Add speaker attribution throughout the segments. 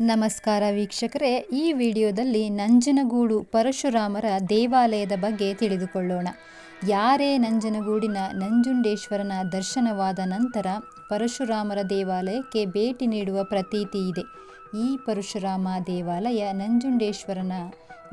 Speaker 1: ನಮಸ್ಕಾರ ವೀಕ್ಷಕರೇ, ಈ ವಿಡಿಯೋದಲ್ಲಿ ನಂಜನಗೂಡು ಪರಶುರಾಮರ ದೇವಾಲಯದ ಬಗ್ಗೆ ತಿಳಿದುಕೊಳ್ಳೋಣ. ಯಾರೇ ನಂಜನಗೂಡಿನ ನಂಜುಂಡೇಶ್ವರನ ದರ್ಶನವಾದ ನಂತರ ಪರಶುರಾಮರ ದೇವಾಲಯಕ್ಕೆ ಭೇಟಿ ನೀಡುವ ಪ್ರತೀತಿ ಇದೆ. ಈ ಪರಶುರಾಮ ದೇವಾಲಯ ನಂಜುಂಡೇಶ್ವರನ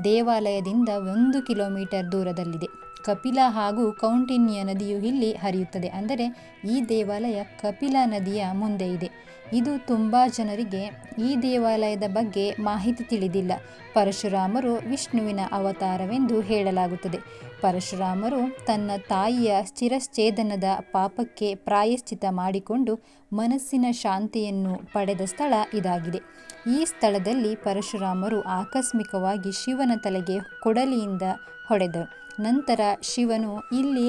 Speaker 1: ದೇವಾಲಯದಿಂದ ಒಂದು ಕಿಲೋಮೀಟರ್ ದೂರದಲ್ಲಿದೆ. ಕಪಿಲ ಹಾಗೂ ಕೌಂಟಿನ್ಯ ನದಿಯು ಇಲ್ಲಿ ಹರಿಯುತ್ತದೆ. ಅಂದರೆ ಈ ದೇವಾಲಯ ಕಪಿಲ ನದಿಯ ಮುಂದೆ ಇದೆ. ಇದು ತುಂಬ ಜನರಿಗೆ ಈ ದೇವಾಲಯದ ಬಗ್ಗೆ ಮಾಹಿತಿ ತಿಳಿದಿಲ್ಲ. ಪರಶುರಾಮರು ವಿಷ್ಣುವಿನ ಅವತಾರವೆಂದು ಹೇಳಲಾಗುತ್ತದೆ. ಪರಶುರಾಮರು ತನ್ನ ತಾಯಿಯ ಸ್ಥಿರಶ್ಚೇದನದ ಪಾಪಕ್ಕೆ ಪ್ರಾಯಶ್ಚಿತ ಮಾಡಿಕೊಂಡು ಮನಸ್ಸಿನ ಶಾಂತಿಯನ್ನು ಪಡೆದ ಸ್ಥಳ ಇದಾಗಿದೆ. ಈ ಸ್ಥಳದಲ್ಲಿ ಪರಶುರಾಮರು ಆಕಸ್ಮಿಕವಾಗಿ ಶಿವನ ತಲೆಗೆ ಕೊಡಲಿಯಿಂದ ಹೊಡೆದರು ನಂತರ ಶಿವನು ಇಲ್ಲಿ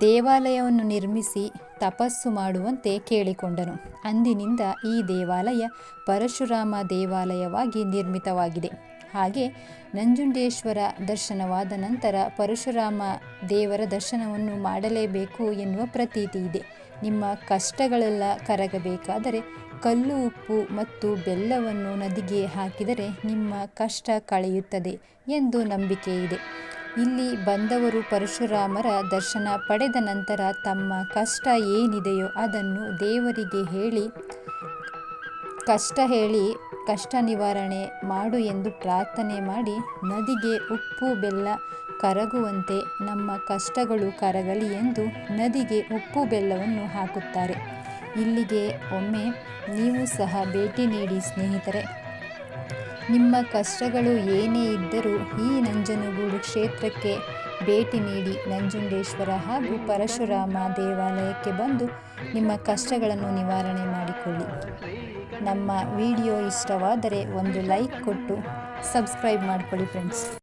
Speaker 1: ದೇವಾಲಯವನ್ನು ನಿರ್ಮಿಸಿ ತಪಸ್ಸು ಮಾಡುವಂತೆ ಕೇಳಿಕೊಂಡನು. ಅಂದಿನಿಂದ ಈ ದೇವಾಲಯ ಪರಶುರಾಮ ದೇವಾಲಯವಾಗಿ ನಿರ್ಮಿತವಾಗಿದೆ. ಹಾಗೆ ನಂಜುಂಡೇಶ್ವರ ದರ್ಶನವಾದ ನಂತರ ಪರಶುರಾಮ ದೇವರ ದರ್ಶನವನ್ನು ಮಾಡಲೇಬೇಕು ಎನ್ನುವ ಪ್ರತೀತಿ ಇದೆ. ನಿಮ್ಮ ಕಷ್ಟಗಳೆಲ್ಲ ಕರಗಬೇಕಾದರೆ ಕಲ್ಲು, ಉಪ್ಪು ಮತ್ತು ಬೆಲ್ಲವನ್ನು ನದಿಗೆ ಹಾಕಿದರೆ ನಿಮ್ಮ ಕಷ್ಟ ಕಳೆಯುತ್ತದೆ ಎಂದು ನಂಬಿಕೆ ಇದೆ ಇಲ್ಲಿ ಬಂದವರು ಪರಶುರಾಮರ ದರ್ಶನ ಪಡೆದ ನಂತರ ತಮ್ಮ ಕಷ್ಟ ಏನಿದೆಯೋ ಅದನ್ನು ದೇವರಿಗೆ ಹೇಳಿ, ಕಷ್ಟ ಹೇಳಿ, ಕಷ್ಟ ನಿವಾರಣೆ ಮಾಡು ಎಂದು ಪ್ರಾರ್ಥನೆ ಮಾಡಿ ನದಿಗೆ ಉಪ್ಪು, ಬೆಲ್ಲ ಕರಗುವಂತೆ ನಮ್ಮ ಕಷ್ಟಗಳು ಕರಗಲಿ ಎಂದು ನದಿಗೆ ಉಪ್ಪು, ಬೆಲ್ಲವನ್ನು ಹಾಕುತ್ತಾರೆ. ಇಲ್ಲಿಗೆ ಒಮ್ಮೆ ನೀವು ಸಹ ಭೇಟಿ ನೀಡಿ ಸ್ನೇಹಿತರೆ. ನಿಮ್ಮ ಕಷ್ಟಗಳು ಏನೇ ಇದ್ದರೂ ಈ ನಂಜನಗೂಡು ಕ್ಷೇತ್ರಕ್ಕೆ ಭೇಟಿ ನೀಡಿ ನಂಜುಂಡೇಶ್ವರ ಹಾಗೂ ಪರಶುರಾಮ ದೇವಾಲಯಕ್ಕೆ ಬಂದು ನಿಮ್ಮ ಕಷ್ಟಗಳನ್ನು ನಿವಾರಣೆ ಮಾಡಿಕೊಳ್ಳಿ. ನಮ್ಮ ವಿಡಿಯೋ ಇಷ್ಟವಾದರೆ ಒಂದು ಲೈಕ್ ಕೊಟ್ಟು ಸಬ್ಸ್ಕ್ರೈಬ್ ಮಾಡಿಕೊಳ್ಳಿ ಫ್ರೆಂಡ್ಸ್.